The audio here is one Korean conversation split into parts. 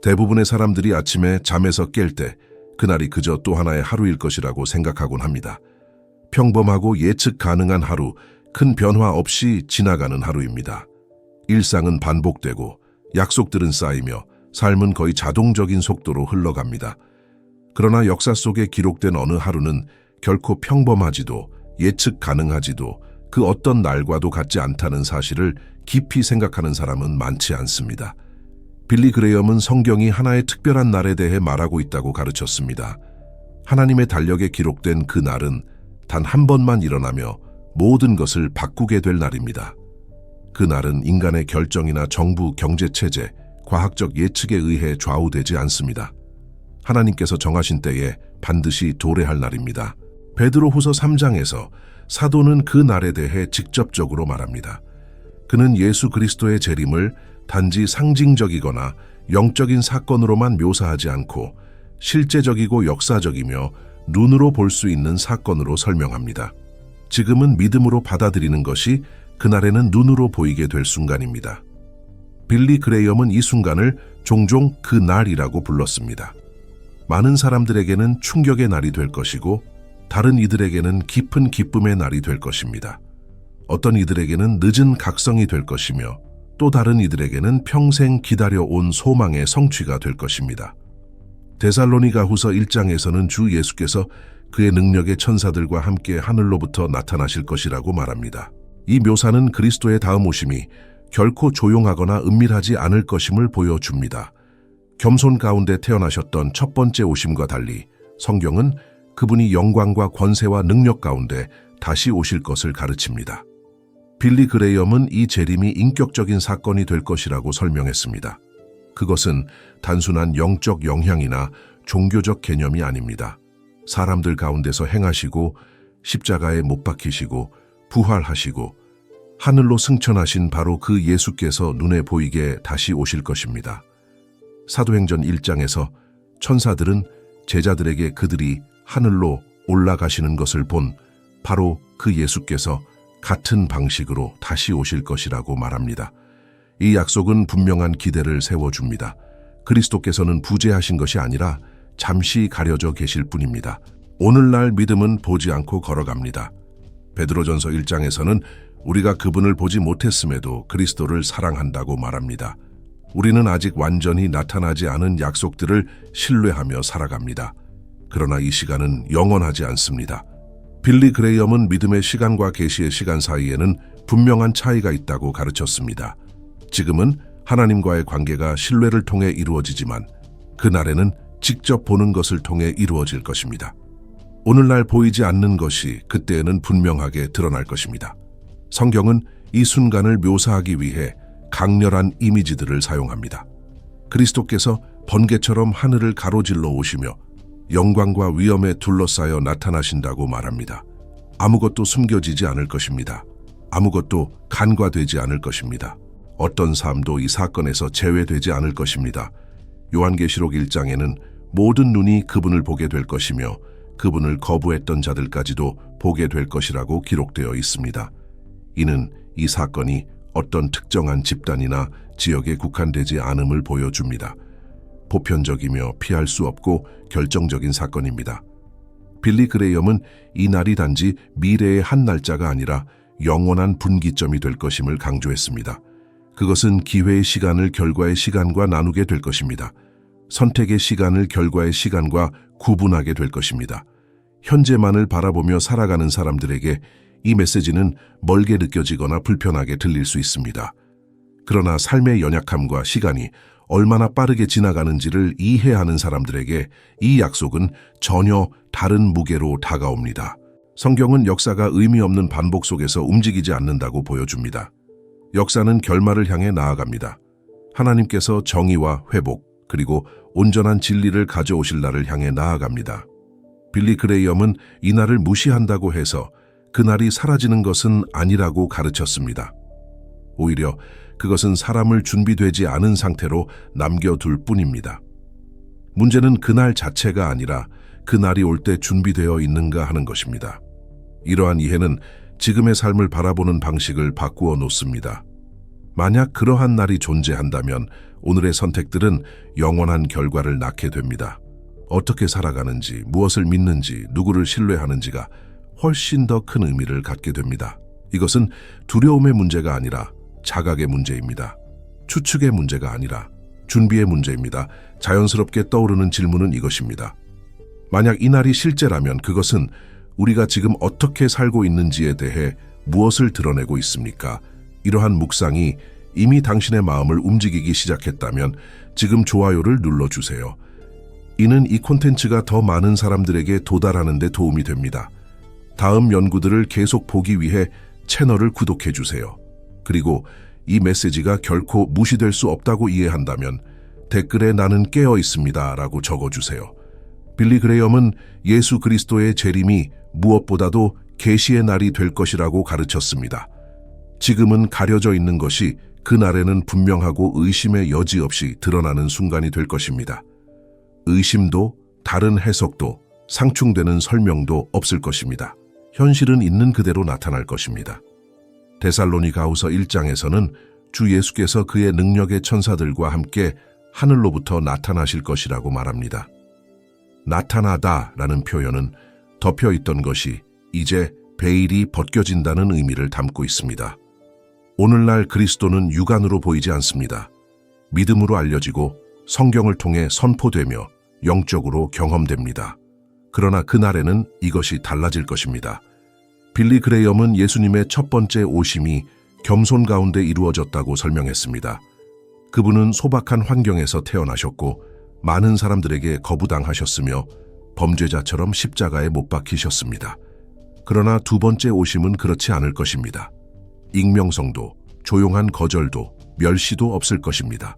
대부분의 사람들이 아침에 잠에서 깰 때 그날이 그저 또 하나의 하루일 것이라고 생각하곤 합니다. 평범하고 예측 가능한 하루, 큰 변화 없이 지나가는 하루입니다. 일상은 반복되고 약속들은 쌓이며 삶은 거의 자동적인 속도로 흘러갑니다. 그러나 역사 속에 기록된 어느 하루는 결코 평범하지도 예측 가능하지도 그 어떤 날과도 같지 않다는 사실을 깊이 생각하는 사람은 많지 않습니다. 빌리 그레이엄은 성경이 하나의 특별한 날에 대해 말하고 있다고 가르쳤습니다. 하나님의 달력에 기록된 그 날은 단 한 번만 일어나며 모든 것을 바꾸게 될 날입니다. 그 날은 인간의 결정이나 정부, 경제 체제, 과학적 예측에 의해 좌우되지 않습니다. 하나님께서 정하신 때에 반드시 도래할 날입니다. 베드로 후서 3장에서 사도는 그 날에 대해 직접적으로 말합니다. 그는 예수 그리스도의 재림을 단지 상징적이거나 영적인 사건으로만 묘사하지 않고 실제적이고 역사적이며 눈으로 볼 수 있는 사건으로 설명합니다. 지금은 믿음으로 받아들이는 것이 그날에는 눈으로 보이게 될 순간입니다. 빌리 그레이엄은 이 순간을 종종 그 날이라고 불렀습니다. 많은 사람들에게는 충격의 날이 될 것이고 다른 이들에게는 깊은 기쁨의 날이 될 것입니다. 어떤 이들에게는 늦은 각성이 될 것이며 또 다른 이들에게는 평생 기다려온 소망의 성취가 될 것입니다. 데살로니가 후서 1장에서는 주 예수께서 그의 능력의 천사들과 함께 하늘로부터 나타나실 것이라고 말합니다. 이 묘사는 그리스도의 다음 오심이 결코 조용하거나 은밀하지 않을 것임을 보여줍니다. 겸손 가운데 태어나셨던 첫 번째 오심과 달리 성경은 그분이 영광과 권세와 능력 가운데 다시 오실 것을 가르칩니다. 빌리 그레이엄은 이 재림이 인격적인 사건이 될 것이라고 설명했습니다. 그것은 단순한 영적 영향이나 종교적 개념이 아닙니다. 사람들 가운데서 행하시고 십자가에 못 박히시고 부활하시고 하늘로 승천하신 바로 그 예수께서 눈에 보이게 다시 오실 것입니다. 사도행전 1장에서 천사들은 제자들에게 그들이 하늘로 올라가시는 것을 본 바로 그 예수께서 같은 방식으로 다시 오실 것이라고 말합니다. 이 약속은 분명한 기대를 세워줍니다. 그리스도께서는 부재하신 것이 아니라 잠시 가려져 계실 뿐입니다. 오늘날 믿음은 보지 않고 걸어갑니다. 베드로전서 1장에서는 우리가 그분을 보지 못했음에도 그리스도를 사랑한다고 말합니다. 우리는 아직 완전히 나타나지 않은 약속들을 신뢰하며 살아갑니다. 그러나 이 시간은 영원하지 않습니다. 빌리 그레이엄은 믿음의 시간과 계시의 시간 사이에는 분명한 차이가 있다고 가르쳤습니다. 지금은 하나님과의 관계가 신뢰를 통해 이루어지지만 그날에는 직접 보는 것을 통해 이루어질 것입니다. 오늘날 보이지 않는 것이 그때에는 분명하게 드러날 것입니다. 성경은 이 순간을 묘사하기 위해 강렬한 이미지들을 사용합니다. 그리스도께서 번개처럼 하늘을 가로질러 오시며 영광과 위엄에 둘러싸여 나타나신다고 말합니다. 아무것도 숨겨지지 않을 것입니다. 아무것도 간과되지 않을 것입니다. 어떤 삶도 이 사건에서 제외되지 않을 것입니다. 요한계시록 1장에는 모든 눈이 그분을 보게 될 것이며 그분을 거부했던 자들까지도 보게 될 것이라고 기록되어 있습니다. 이는 이 사건이 어떤 특정한 집단이나 지역에 국한되지 않음을 보여줍니다. 보편적이며 피할 수 없고 결정적인 사건입니다. 빌리 그레이엄은 이 날이 단지 미래의 한 날짜가 아니라 영원한 분기점이 될 것임을 강조했습니다. 그것은 기회의 시간을 결과의 시간과 나누게 될 것입니다. 선택의 시간을 결과의 시간과 구분하게 될 것입니다. 현재만을 바라보며 살아가는 사람들에게 이 메시지는 멀게 느껴지거나 불편하게 들릴 수 있습니다. 그러나 삶의 연약함과 시간이 얼마나 빠르게 지나가는지를 이해하는 사람들에게 이 약속은 전혀 다른 무게로 다가옵니다. 성경은 역사가 의미 없는 반복 속에서 움직이지 않는다고 보여줍니다. 역사는 결말을 향해 나아갑니다. 하나님께서 정의와 회복, 그리고 온전한 진리를 가져오실 날을 향해 나아갑니다. 빌리 그레이엄은 이 날을 무시한다고 해서 그날이 사라지는 것은 아니라고 가르쳤습니다. 오히려 그것은 사람을 준비되지 않은 상태로 남겨둘 뿐입니다. 문제는 그날 자체가 아니라 그날이 올 때 준비되어 있는가 하는 것입니다. 이러한 이해는 지금의 삶을 바라보는 방식을 바꾸어 놓습니다. 만약 그러한 날이 존재한다면 오늘의 선택들은 영원한 결과를 낳게 됩니다. 어떻게 살아가는지, 무엇을 믿는지, 누구를 신뢰하는지가 훨씬 더 큰 의미를 갖게 됩니다. 이것은 두려움의 문제가 아니라 자각의 문제입니다. 추측의 문제가 아니라 준비의 문제입니다. 자연스럽게 떠오르는 질문은 이것입니다. 만약 이 날이 실제라면 그것은 우리가 지금 어떻게 살고 있는지에 대해 무엇을 드러내고 있습니까? 이러한 묵상이 이미 당신의 마음을 움직이기 시작했다면 지금 좋아요를 눌러주세요. 이는 이 콘텐츠가 더 많은 사람들에게 도달하는 데 도움이 됩니다. 다음 연구들을 계속 보기 위해 채널을 구독해 주세요. 그리고 이 메시지가 결코 무시될 수 없다고 이해한다면 댓글에 나는 깨어 있습니다 라고 적어주세요. 빌리 그레이엄은 예수 그리스도의 재림이 무엇보다도 계시의 날이 될 것이라고 가르쳤습니다. 지금은 가려져 있는 것이 그날에는 분명하고 의심의 여지 없이 드러나는 순간이 될 것입니다. 의심도 다른 해석도 상충되는 설명도 없을 것입니다. 현실은 있는 그대로 나타날 것입니다. 데살로니가후서 1장에서는 주 예수께서 그의 능력의 천사들과 함께 하늘로부터 나타나실 것이라고 말합니다. 나타나다라는 표현은 덮여 있던 것이 이제 베일이 벗겨진다는 의미를 담고 있습니다. 오늘날 그리스도는 육안으로 보이지 않습니다. 믿음으로 알려지고 성경을 통해 선포되며 영적으로 경험됩니다. 그러나 그날에는 이것이 달라질 것입니다. 빌리 그레이엄은 예수님의 첫 번째 오심이 겸손 가운데 이루어졌다고 설명했습니다. 그분은 소박한 환경에서 태어나셨고 많은 사람들에게 거부당하셨으며 범죄자처럼 십자가에 못 박히셨습니다. 그러나 두 번째 오심은 그렇지 않을 것입니다. 익명성도 조용한 거절도 멸시도 없을 것입니다.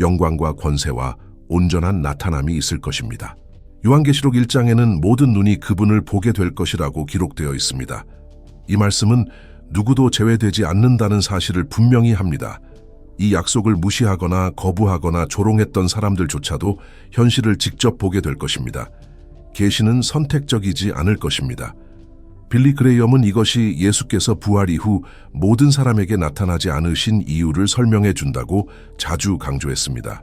영광과 권세와 온전한 나타남이 있을 것입니다. 요한계시록 1장에는 모든 눈이 그분을 보게 될 것이라고 기록되어 있습니다. 이 말씀은 누구도 제외되지 않는다는 사실을 분명히 합니다. 이 약속을 무시하거나 거부하거나 조롱했던 사람들조차도 현실을 직접 보게 될 것입니다. 계시는 선택적이지 않을 것입니다. 빌리 그레이엄은 이것이 예수께서 부활 이후 모든 사람에게 나타나지 않으신 이유를 설명해 준다고 자주 강조했습니다.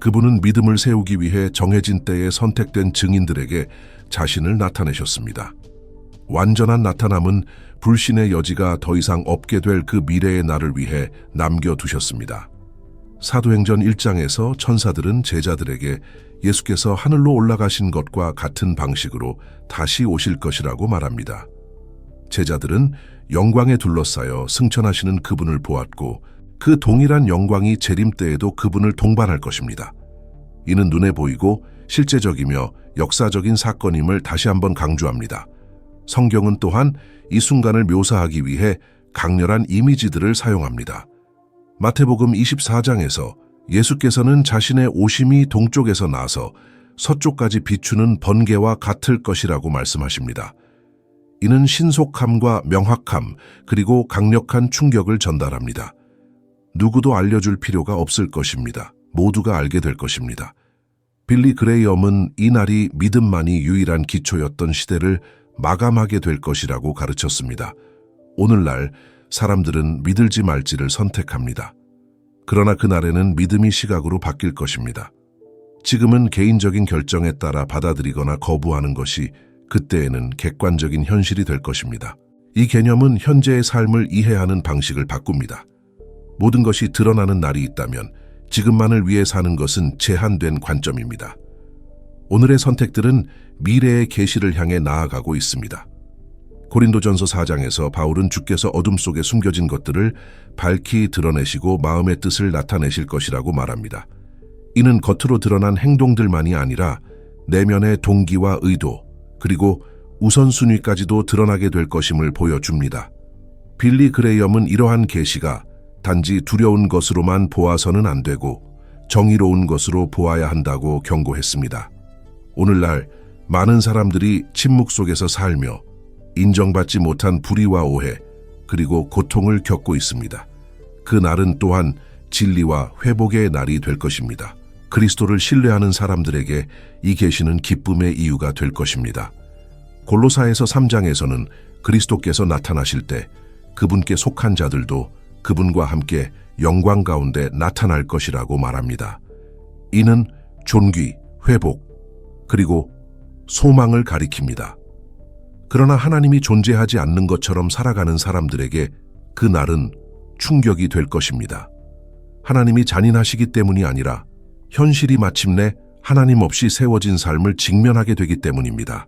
그분은 믿음을 세우기 위해 정해진 때에 선택된 증인들에게 자신을 나타내셨습니다. 완전한 나타남은 불신의 여지가 더 이상 없게 될 그 미래의 날을 위해 남겨두셨습니다. 사도행전 1장에서 천사들은 제자들에게 예수께서 하늘로 올라가신 것과 같은 방식으로 다시 오실 것이라고 말합니다. 제자들은 영광에 둘러싸여 승천하시는 그분을 보았고 그 동일한 영광이 재림 때에도 그분을 동반할 것입니다. 이는 눈에 보이고 실제적이며 역사적인 사건임을 다시 한번 강조합니다. 성경은 또한 이 순간을 묘사하기 위해 강렬한 이미지들을 사용합니다. 마태복음 24장에서 예수께서는 자신의 오심이 동쪽에서 나서 서쪽까지 비추는 번개와 같을 것이라고 말씀하십니다. 이는 신속함과 명확함 그리고 강력한 충격을 전달합니다. 누구도 알려줄 필요가 없을 것입니다. 모두가 알게 될 것입니다. 빌리 그레이엄은 이 날이 믿음만이 유일한 기초였던 시대를 마감하게 될 것이라고 가르쳤습니다. 오늘날 사람들은 믿을지 말지를 선택합니다. 그러나 그날에는 믿음이 시각으로 바뀔 것입니다. 지금은 개인적인 결정에 따라 받아들이거나 거부하는 것이 그때에는 객관적인 현실이 될 것입니다. 이 개념은 현재의 삶을 이해하는 방식을 바꿉니다. 모든 것이 드러나는 날이 있다면 지금만을 위해 사는 것은 제한된 관점입니다. 오늘의 선택들은 미래의 계시를 향해 나아가고 있습니다. 고린도전서 4장에서 바울은 주께서 어둠 속에 숨겨진 것들을 밝히 드러내시고 마음의 뜻을 나타내실 것이라고 말합니다. 이는 겉으로 드러난 행동들만이 아니라 내면의 동기와 의도, 그리고 우선순위까지도 드러나게 될 것임을 보여줍니다. 빌리 그레이엄은 이러한 계시가 단지 두려운 것으로만 보아서는 안 되고 정의로운 것으로 보아야 한다고 경고했습니다. 오늘날 많은 사람들이 침묵 속에서 살며 인정받지 못한 불의와 오해 그리고 고통을 겪고 있습니다. 그 날은 또한 진리와 회복의 날이 될 것입니다. 그리스도를 신뢰하는 사람들에게 이 계시는 기쁨의 이유가 될 것입니다. 골로사에서 3장에서는 그리스도께서 나타나실 때 그분께 속한 자들도 그분과 함께 영광 가운데 나타날 것이라고 말합니다. 이는 존귀, 회복, 그리고 소망을 가리킵니다. 그러나 하나님이 존재하지 않는 것처럼 살아가는 사람들에게 그 날은 충격이 될 것입니다. 하나님이 잔인하시기 때문이 아니라 현실이 마침내 하나님 없이 세워진 삶을 직면하게 되기 때문입니다.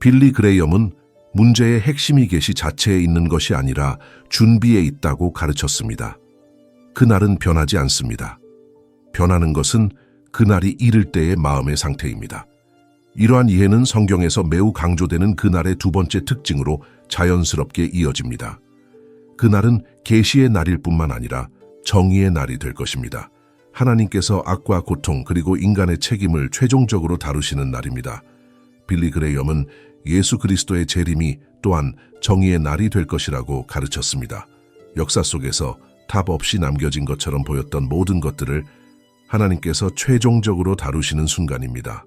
빌리 그레이엄은 문제의 핵심이 계시 자체에 있는 것이 아니라 준비에 있다고 가르쳤습니다. 그날은 변하지 않습니다. 변하는 것은 그날이 이를 때의 마음의 상태입니다. 이러한 이해는 성경에서 매우 강조되는 그날의 두 번째 특징으로 자연스럽게 이어집니다. 그날은 계시의 날일 뿐만 아니라 정의의 날이 될 것입니다. 하나님께서 악과 고통 그리고 인간의 책임을 최종적으로 다루시는 날입니다. 빌리 그레이엄은 예수 그리스도의 재림이 또한 정의의 날이 될 것이라고 가르쳤습니다. 역사 속에서 답 없이 남겨진 것처럼 보였던 모든 것들을 하나님께서 최종적으로 다루시는 순간입니다.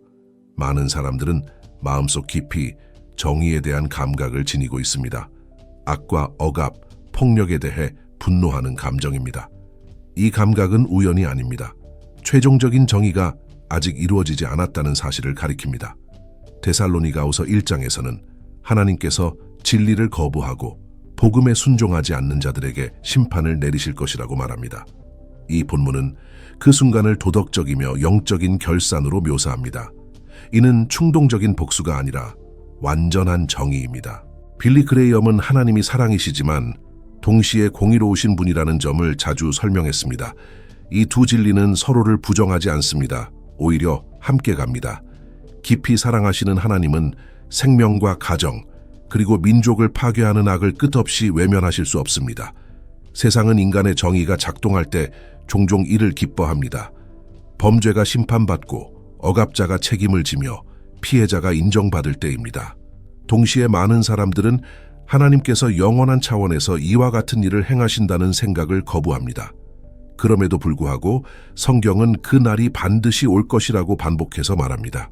많은 사람들은 마음속 깊이 정의에 대한 감각을 지니고 있습니다. 악과 억압, 폭력에 대해 분노하는 감정입니다. 이 감각은 우연이 아닙니다. 최종적인 정의가 아직 이루어지지 않았다는 사실을 가리킵니다. 데살로니가우서 1장에서는 하나님께서 진리를 거부하고 복음에 순종하지 않는 자들에게 심판을 내리실 것이라고 말합니다. 이 본문은 그 순간을 도덕적이며 영적인 결산으로 묘사합니다. 이는 충동적인 복수가 아니라 완전한 정의입니다. 빌리 그레이엄은 하나님이 사랑이시지만 동시에 공의로우신 분이라는 점을 자주 설명했습니다. 이 두 진리는 서로를 부정하지 않습니다. 오히려 함께 갑니다. 깊이 사랑하시는 하나님은 생명과 가정, 그리고 민족을 파괴하는 악을 끝없이 외면하실 수 없습니다. 세상은 인간의 정의가 작동할 때 종종 이를 기뻐합니다. 범죄가 심판받고 억압자가 책임을 지며 피해자가 인정받을 때입니다. 동시에 많은 사람들은 하나님께서 영원한 차원에서 이와 같은 일을 행하신다는 생각을 거부합니다. 그럼에도 불구하고 성경은 그 날이 반드시 올 것이라고 반복해서 말합니다.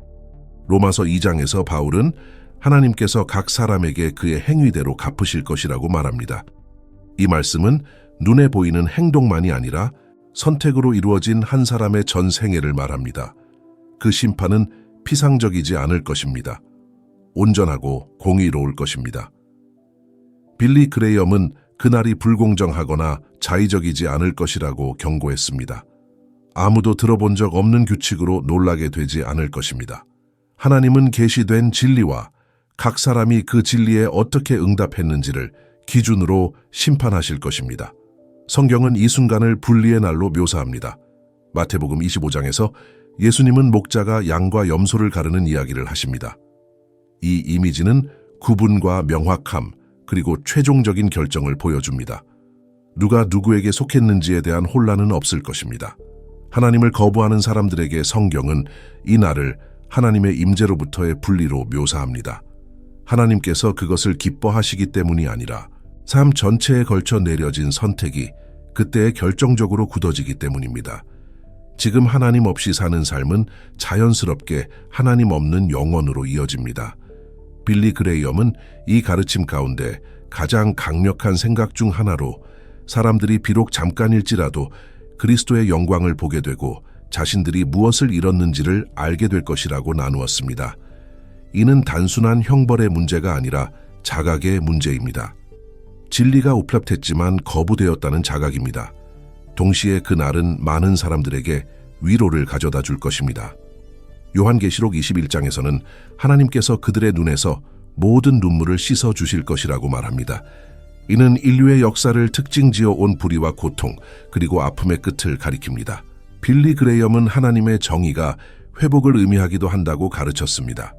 로마서 2장에서 바울은 하나님께서 각 사람에게 그의 행위대로 갚으실 것이라고 말합니다. 이 말씀은 눈에 보이는 행동만이 아니라 선택으로 이루어진 한 사람의 전 생애를 말합니다. 그 심판은 피상적이지 않을 것입니다. 온전하고 공의로울 것입니다. 빌리 그레이엄은 그날이 불공정하거나 자의적이지 않을 것이라고 경고했습니다. 아무도 들어본 적 없는 규칙으로 놀라게 되지 않을 것입니다. 하나님은 계시된 진리와 각 사람이 그 진리에 어떻게 응답했는지를 기준으로 심판하실 것입니다. 성경은 이 순간을 분리의 날로 묘사합니다. 마태복음 25장에서 예수님은 목자가 양과 염소를 가르는 이야기를 하십니다. 이 이미지는 구분과 명확함, 그리고 최종적인 결정을 보여줍니다. 누가 누구에게 속했는지에 대한 혼란은 없을 것입니다. 하나님을 거부하는 사람들에게 성경은 이 날을 하나님의 임재로부터의 분리로 묘사합니다. 하나님께서 그것을 기뻐하시기 때문이 아니라 삶 전체에 걸쳐 내려진 선택이 그때에 결정적으로 굳어지기 때문입니다. 지금 하나님 없이 사는 삶은 자연스럽게 하나님 없는 영원으로 이어집니다. 빌리 그레이엄은 이 가르침 가운데 가장 강력한 생각 중 하나로 사람들이 비록 잠깐일지라도 그리스도의 영광을 보게 되고 자신들이 무엇을 잃었는지를 알게 될 것이라고 나누었습니다. 이는 단순한 형벌의 문제가 아니라 자각의 문제입니다. 진리가 오플랍됐지만 거부되었다는 자각입니다. 동시에 그 날은 많은 사람들에게 위로를 가져다 줄 것입니다. 요한계시록 21장에서는 하나님께서 그들의 눈에서 모든 눈물을 씻어 주실 것이라고 말합니다. 이는 인류의 역사를 특징지어 온 불의와 고통 그리고 아픔의 끝을 가리킵니다. 빌리 그레이엄은 하나님의 정의가 회복을 의미하기도 한다고 가르쳤습니다.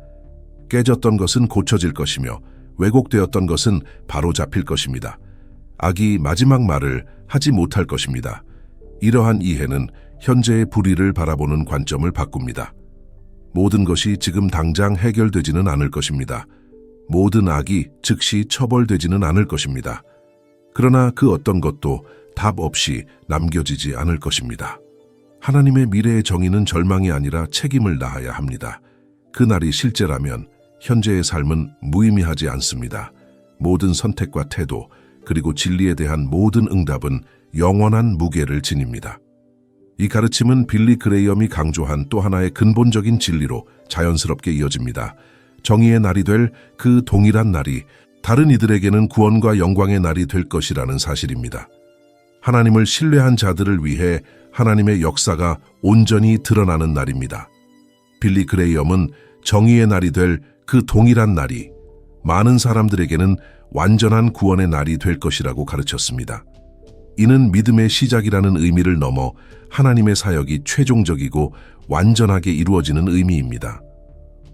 깨졌던 것은 고쳐질 것이며 왜곡되었던 것은 바로 잡힐 것입니다. 악이 마지막 말을 하지 못할 것입니다. 이러한 이해는 현재의 불의를 바라보는 관점을 바꿉니다. 모든 것이 지금 당장 해결되지는 않을 것입니다. 모든 악이 즉시 처벌되지는 않을 것입니다. 그러나 그 어떤 것도 답 없이 남겨지지 않을 것입니다. 하나님의 미래의 정의는 절망이 아니라 책임을 다하야 합니다. 그 날이 실제라면 현재의 삶은 무의미하지 않습니다. 모든 선택과 태도, 그리고 진리에 대한 모든 응답은 영원한 무게를 지닙니다. 이 가르침은 빌리 그레이엄이 강조한 또 하나의 근본적인 진리로 자연스럽게 이어집니다. 정의의 날이 될 그 동일한 날이 다른 이들에게는 구원과 영광의 날이 될 것이라는 사실입니다. 하나님을 신뢰한 자들을 위해 하나님의 역사가 온전히 드러나는 날입니다. 빌리 그레이엄은 정의의 날이 될 그 동일한 날이 많은 사람들에게는 완전한 구원의 날이 될 것이라고 가르쳤습니다. 이는 믿음의 시작이라는 의미를 넘어 하나님의 사역이 최종적이고 완전하게 이루어지는 의미입니다.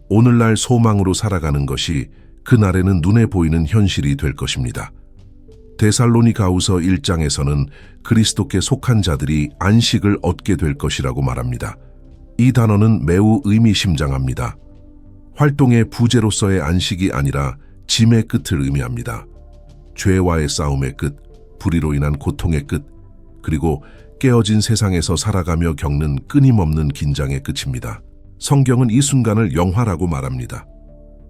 오늘날 소망으로 살아가는 것이 그날에는 눈에 보이는 현실이 될 것입니다. 데살로니가우서 1장에서는 그리스도께 속한 자들이 안식을 얻게 될 것이라고 말합니다. 이 단어는 매우 의미심장합니다. 활동의 부재로서의 안식이 아니라 짐의 끝을 의미합니다. 죄와의 싸움의 끝, 불의로 인한 고통의 끝, 그리고 깨어진 세상에서 살아가며 겪는 끊임없는 긴장의 끝입니다. 성경은 이 순간을 영화라고 말합니다.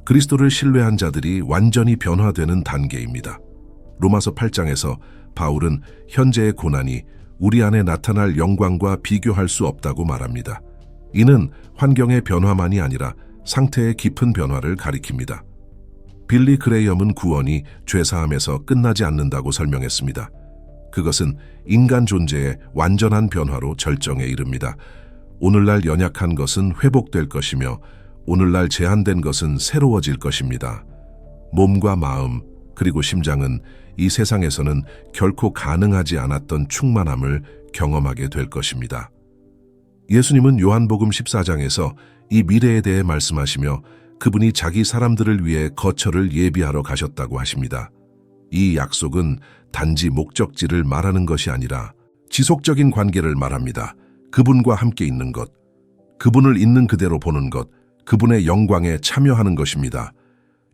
그리스도를 신뢰한 자들이 완전히 변화되는 단계입니다. 로마서 8장에서 바울은 현재의 고난이 우리 안에 나타날 영광과 비교할 수 없다고 말합니다. 이는 환경의 변화만이 아니라 상태의 깊은 변화를 가리킵니다. 빌리 그레이엄은 구원이 죄사함에서 끝나지 않는다고 설명했습니다. 그것은 인간 존재의 완전한 변화로 절정에 이릅니다. 오늘날 연약한 것은 회복될 것이며 오늘날 제한된 것은 새로워질 것입니다. 몸과 마음 그리고 심장은 이 세상에서는 결코 가능하지 않았던 충만함을 경험하게 될 것입니다. 예수님은 요한복음 14장에서 이 미래에 대해 말씀하시며 그분이 자기 사람들을 위해 거처를 예비하러 가셨다고 하십니다. 이 약속은 단지 목적지를 말하는 것이 아니라 지속적인 관계를 말합니다. 그분과 함께 있는 것, 그분을 있는 그대로 보는 것, 그분의 영광에 참여하는 것입니다.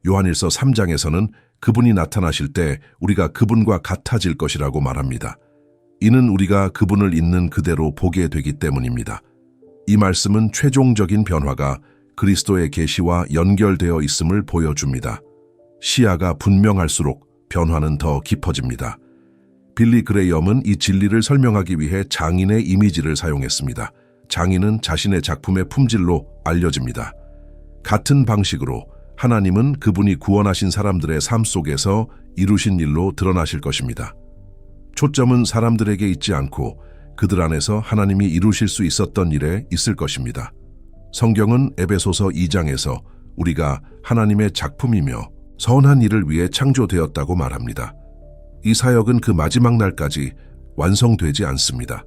요한일서 3장에서는 그분이 나타나실 때 우리가 그분과 같아질 것이라고 말합니다. 이는 우리가 그분을 있는 그대로 보게 되기 때문입니다. 이 말씀은 최종적인 변화가 그리스도의 계시와 연결되어 있음을 보여줍니다. 시야가 분명할수록 변화는 더 깊어집니다. 빌리 그레이엄은 이 진리를 설명하기 위해 장인의 이미지를 사용했습니다. 장인은 자신의 작품의 품질로 알려집니다. 같은 방식으로 하나님은 그분이 구원하신 사람들의 삶 속에서 이루신 일로 드러나실 것입니다. 초점은 사람들에게 있지 않고 그들 안에서 하나님이 이루실 수 있었던 일에 있을 것입니다. 성경은 에베소서 2장에서 우리가 하나님의 작품이며 선한 일을 위해 창조되었다고 말합니다. 이 사역은 그 마지막 날까지 완성되지 않습니다.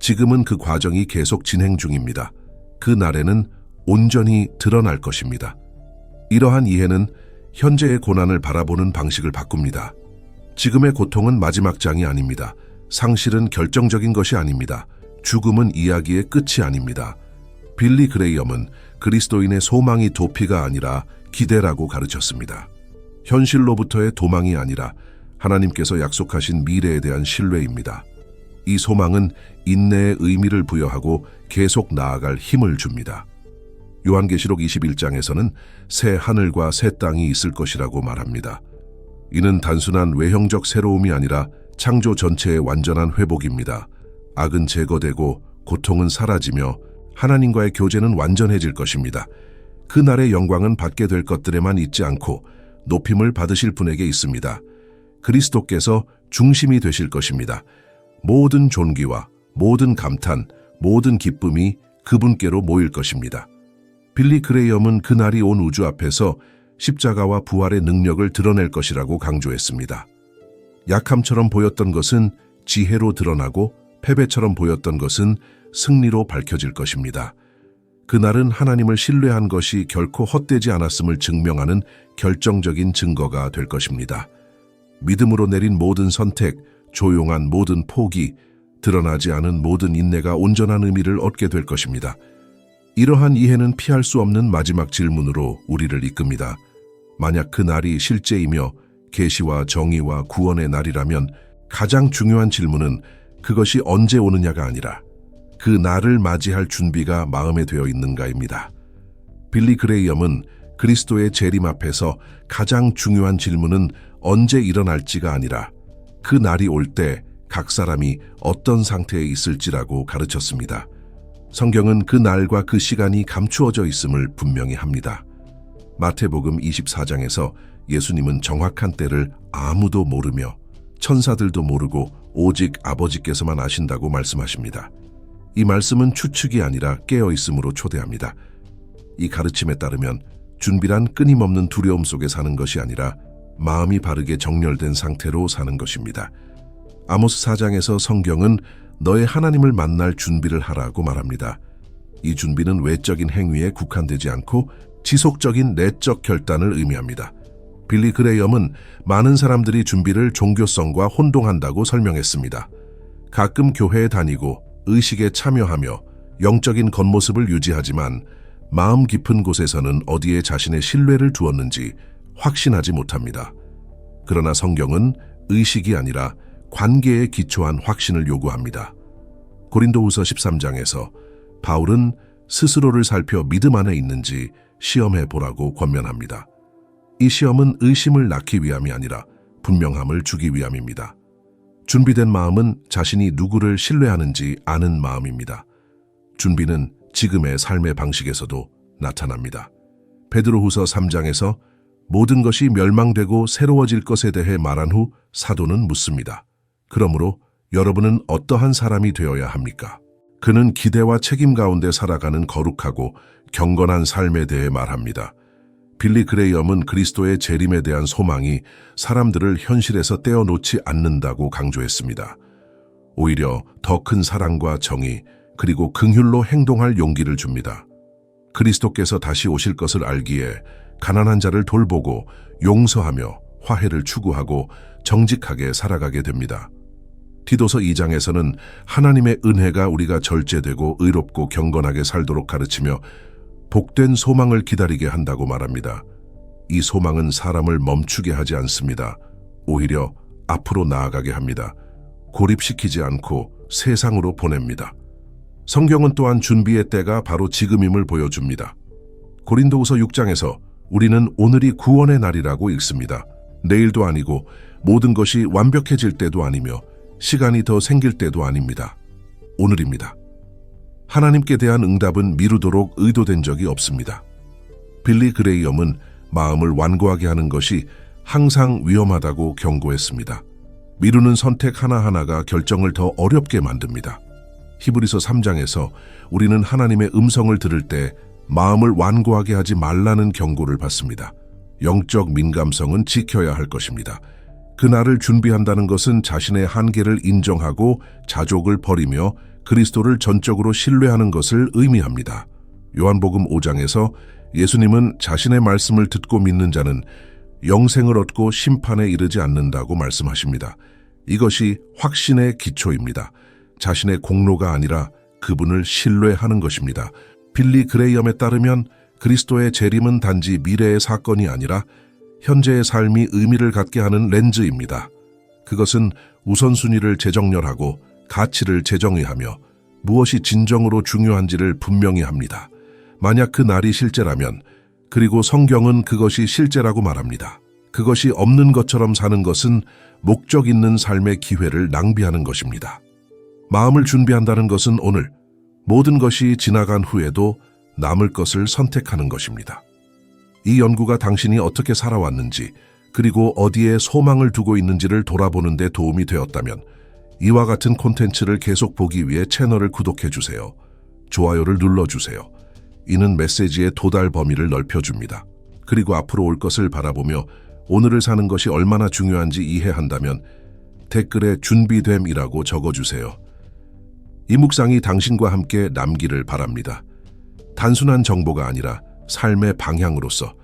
지금은 그 과정이 계속 진행 중입니다. 그 날에는 온전히 드러날 것입니다. 이러한 이해는 현재의 고난을 바라보는 방식을 바꿉니다. 지금의 고통은 마지막 장이 아닙니다. 상실은 결정적인 것이 아닙니다. 죽음은 이야기의 끝이 아닙니다. 빌리 그레이엄은 그리스도인의 소망이 도피가 아니라 기대라고 가르쳤습니다. 현실로부터의 도망이 아니라 하나님께서 약속하신 미래에 대한 신뢰입니다. 이 소망은 인내의 의미를 부여하고 계속 나아갈 힘을 줍니다. 요한계시록 21장에서는 새 하늘과 새 땅이 있을 것이라고 말합니다. 이는 단순한 외형적 새로움이 아니라 창조 전체의 완전한 회복입니다. 악은 제거되고 고통은 사라지며 하나님과의 교제는 완전해질 것입니다. 그 날의 영광은 받게 될 것들에만 있지 않고 높임을 받으실 분에게 있습니다. 그리스도께서 중심이 되실 것입니다. 모든 존귀와 모든 감탄, 모든 기쁨이 그분께로 모일 것입니다. 빌리 그레이엄은 그날이 온 우주 앞에서 십자가와 부활의 능력을 드러낼 것이라고 강조했습니다. 약함처럼 보였던 것은 지혜로 드러나고 패배처럼 보였던 것은 승리로 밝혀질 것입니다. 그날은 하나님을 신뢰한 것이 결코 헛되지 않았음을 증명하는 결정적인 증거가 될 것입니다. 믿음으로 내린 모든 선택, 조용한 모든 포기, 드러나지 않은 모든 인내가 온전한 의미를 얻게 될 것입니다. 이러한 이해는 피할 수 없는 마지막 질문으로 우리를 이끕니다. 만약 그 날이 실제이며 계시와 정의와 구원의 날이라면 가장 중요한 질문은 그것이 언제 오느냐가 아니라 그 날을 맞이할 준비가 마음에 되어 있는가입니다. 빌리 그레이엄은 그리스도의 재림 앞에서 가장 중요한 질문은 언제 일어날지가 아니라 그 날이 올 때 각 사람이 어떤 상태에 있을지라고 가르쳤습니다. 성경은 그 날과 그 시간이 감추어져 있음을 분명히 합니다. 마태복음 24장에서 예수님은 정확한 때를 아무도 모르며 천사들도 모르고 오직 아버지께서만 아신다고 말씀하십니다. 이 말씀은 추측이 아니라 깨어 있음으로 초대합니다. 이 가르침에 따르면 준비란 끊임없는 두려움 속에 사는 것이 아니라 마음이 바르게 정렬된 상태로 사는 것입니다. 아모스 4장에서 성경은 너의 하나님을 만날 준비를 하라고 말합니다. 이 준비는 외적인 행위에 국한되지 않고 지속적인 내적 결단을 의미합니다. 빌리 그레이엄은 많은 사람들이 준비를 종교성과 혼동한다고 설명했습니다. 가끔 교회에 다니고 의식에 참여하며 영적인 겉모습을 유지하지만 마음 깊은 곳에서는 어디에 자신의 신뢰를 두었는지 확신하지 못합니다. 그러나 성경은 의식이 아니라 관계에 기초한 확신을 요구합니다. 고린도후서 13장에서 바울은 스스로를 살펴 믿음 안에 있는지 시험해 보라고 권면합니다. 이 시험은 의심을 낳기 위함이 아니라 분명함을 주기 위함입니다. 준비된 마음은 자신이 누구를 신뢰하는지 아는 마음입니다. 준비는 지금의 삶의 방식에서도 나타납니다. 베드로후서 3장에서 모든 것이 멸망되고 새로워질 것에 대해 말한 후 사도는 묻습니다. 그러므로 여러분은 어떠한 사람이 되어야 합니까? 그는 기대와 책임 가운데 살아가는 거룩하고 경건한 삶에 대해 말합니다. 빌리 그레이엄은 그리스도의 재림에 대한 소망이 사람들을 현실에서 떼어놓지 않는다고 강조했습니다. 오히려 더 큰 사랑과 정의 그리고 긍휼로 행동할 용기를 줍니다. 그리스도께서 다시 오실 것을 알기에 가난한 자를 돌보고 용서하며 화해를 추구하고 정직하게 살아가게 됩니다. 디도서 2장에서는 하나님의 은혜가 우리가 절제되고 의롭고 경건하게 살도록 가르치며 복된 소망을 기다리게 한다고 말합니다. 이 소망은 사람을 멈추게 하지 않습니다. 오히려 앞으로 나아가게 합니다. 고립시키지 않고 세상으로 보냅니다. 성경은 또한 준비의 때가 바로 지금임을 보여줍니다. 고린도후서 6장에서 우리는 오늘이 구원의 날이라고 읽습니다. 내일도 아니고 모든 것이 완벽해질 때도 아니며 시간이 더 생길 때도 아닙니다. 오늘입니다. 하나님께 대한 응답은 미루도록 의도된 적이 없습니다. 빌리 그레이엄은 마음을 완고하게 하는 것이 항상 위험하다고 경고했습니다. 미루는 선택 하나하나가 결정을 더 어렵게 만듭니다. 히브리서 3장에서 우리는 하나님의 음성을 들을 때 마음을 완고하게 하지 말라는 경고를 받습니다. 영적 민감성은 지켜야 할 것입니다. 그날을 준비한다는 것은 자신의 한계를 인정하고 자족을 버리며 그리스도를 전적으로 신뢰하는 것을 의미합니다. 요한복음 5장에서 예수님은 자신의 말씀을 듣고 믿는 자는 영생을 얻고 심판에 이르지 않는다고 말씀하십니다. 이것이 확신의 기초입니다. 자신의 공로가 아니라 그분을 신뢰하는 것입니다. 빌리 그레이엄에 따르면 그리스도의 재림은 단지 미래의 사건이 아니라 현재의 삶이 의미를 갖게 하는 렌즈입니다. 그것은 우선순위를 재정렬하고 가치를 재정의하며 무엇이 진정으로 중요한지를 분명히 합니다. 만약 그 날이 실제라면 그리고 성경은 그것이 실제라고 말합니다. 그것이 없는 것처럼 사는 것은 목적 있는 삶의 기회를 낭비하는 것입니다. 마음을 준비한다는 것은 오늘 모든 것이 지나간 후에도 남을 것을 선택하는 것입니다. 이 연구가 당신이 어떻게 살아왔는지 그리고 어디에 소망을 두고 있는지를 돌아보는 데 도움이 되었다면 이와 같은 콘텐츠를 계속 보기 위해 채널을 구독해 주세요. 좋아요를 눌러 주세요. 이는 메시지의 도달 범위를 넓혀줍니다. 그리고 앞으로 올 것을 바라보며 오늘을 사는 것이 얼마나 중요한지 이해한다면 댓글에 준비됨이라고 적어주세요. 이 묵상이 당신과 함께 남기를 바랍니다. 단순한 정보가 아니라 삶의 방향으로서